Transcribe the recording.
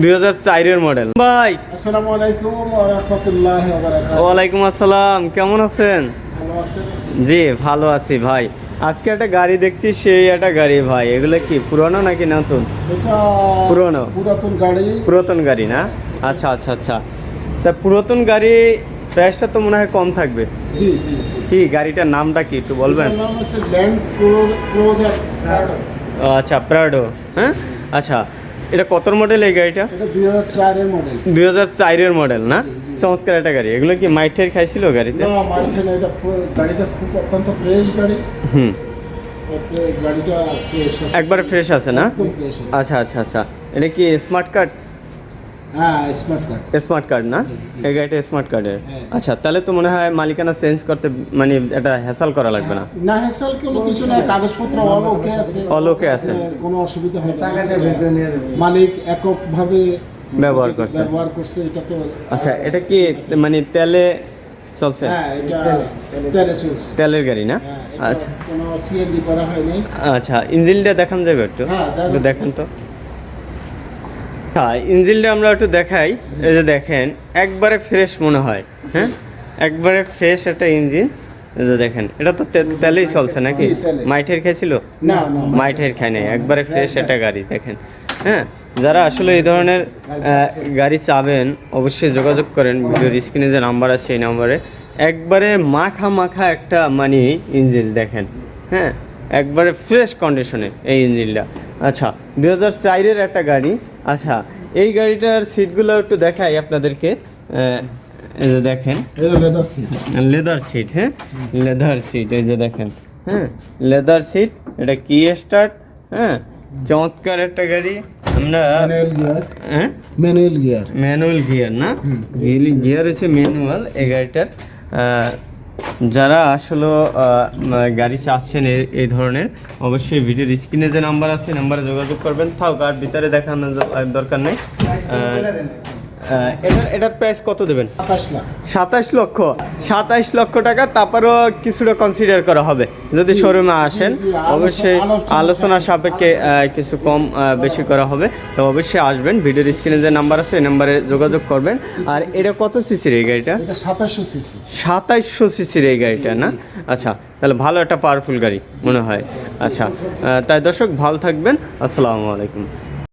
দুই হাজার চারের মডেল ভাই আসসালামু আলাইকুম ওয়ালাইকুম আসসালাম কেমন আছেন? জি ভালো আছি ভাই। আজকে একটা গাড়ি দেখছি সেই একটা গাড়ি ভাই। এগুলো কি পুরনো নাকি নতুন? পুরনো। পুরাতন গাড়ি। পুরাতন গাড়ি না? আচ্ছা আচ্ছা আচ্ছা। তা পুরাতন গাড়ি প্রাইসটা তো মনে হয় কম থাকবে। জি জি জি। কি গাড়িটার নামটা কি একটু বলবেন? আচ্ছা প্রাডো হ্যাঁ? আচ্ছা এটা কতর মডেল এই গাড়িটা? এটা 2004 এর মডেল দুই হাজার চারের মডেল না। চমৎকার একটা গাড়ি। এগুলো কি মাইটের খাইছিল গাড়িতে? না মাঝখানে এটা গাড়িটা খুব অত্যন্ত ফ্রেশ গাড়ি। হুম। গাড়িটা ফ্রেশ একবারে ফ্রেশ আছে না? আচ্ছা আচ্ছা আচ্ছা। এটা কি স্মার্ট কার্ড হ্যাঁ স্মার্ট কার্ড স্মার্ট কার্ড না? এই গাড়িটা স্মার্ট কার্ডের হ্যাঁ। আচ্ছা তাহলে তো মনে হয় মালিকানা চেঞ্জ করতে মানে এটা হ্যাসাল করা লাগবে না। না হেসাল কোনো কিছু না কাগজপত্র অল ওকে আছে। আছে। কোনো অসুবিধা হবে টাকা দিয়ে মালিক এককভাবে ব্যবহার করছে। ব্যবহার করছে এটা তো আচ্ছা এটা কি মানে তেলে চলছে? হ্যাঁ এটা তেলে চলছে। তেলের গাড়ি না? হ্যাঁ, আচ্ছা। কোনো সিএনজি করা হয়নি। আচ্ছা ইঞ্জিনটা দেখান যাবে হ্যাঁ। একটু দেখান তো। হ্যাঁ ইঞ্জিনটা আমরা একটু দেখাই। এই যে দেখেন একবারে ফ্রেশ মনে হয় হ্যাঁ? একবারে ফ্রেশ একটা ইঞ্জিন। দেখেন এটা তো তেলেই চলছে নাকি। মাইটের খেয়েছিল? না না খায় নাই একবারে ফ্রেশ একটা গাড়ি দেখেন হ্যাঁ? যারা আসলে এই ধরনের গাড়ি চাবেন অবশ্যই যোগাযোগ করেন ভিডিওর স্ক্রিনে যে নাম্বার আছে এই নাম্বারে। একবারে মাখা মাখা একটা মানে ইঞ্জিন দেখেন হ্যাঁ? একবারে ফ্রেশ কন্ডিশনে এই ইঞ্জিনটা আচ্ছা দু হাজার চারের একটা গাড়ি। আচ্ছা এই গাড়িটার সিটগুলো একটু দেখাই আপনাদেরকে। এই যে দেখেন। লেদার সিট লেদার সিট হ্যাঁ? লেদার সিট এই যে দেখেন। হ্যাঁ লেদার সিট এটা কি স্টার্ট হ্যাঁ চমৎকার একটা গাড়ি। আমরা ম্যানুয়াল গিয়ার হ্যাঁ? ম্যানুয়াল গিয়ার ম্যানুয়াল গিয়ার না? গিয়ার হচ্ছে ম্যানুয়াল এই গাড়িটার। যারা আসলে গাড়ি চাচ্ছেন এই- ধরনের, অবশ্যই ভিডিওর স্ক্রিনে যে নাম্বার আছে নাম্বারে যোগাযোগ করবেন। থাক, আর ভিতরে দেখানোর দরকার নেই। এটার এটার প্রাইস কত দেবেন? সাতাশ লক্ষ। সাতাশ লক্ষ টাকা তারপরও কিছুটা কনসিডার করা হবে। যদি শোরুমে আসেন অবশ্যই আলোচনা সাপেক্ষে। কিছু কম বেশি করা হবে। তো অবশ্যই আসবেন ভিডিওর স্ক্রিনে যে নাম্বার আছে এই নাম্বারে যোগাযোগ করবেন। আর এটা কত সিসির এই গাড়িটা? সাতাশশো সিসি সাতাইশশো সিসির এই গাড়িটা না? আচ্ছা তাহলে ভালো একটা পাওয়ারফুল গাড়ি মনে হয়। আচ্ছা তাই দর্শক ভালো থাকবেন। আসসালামু আলাইকুম।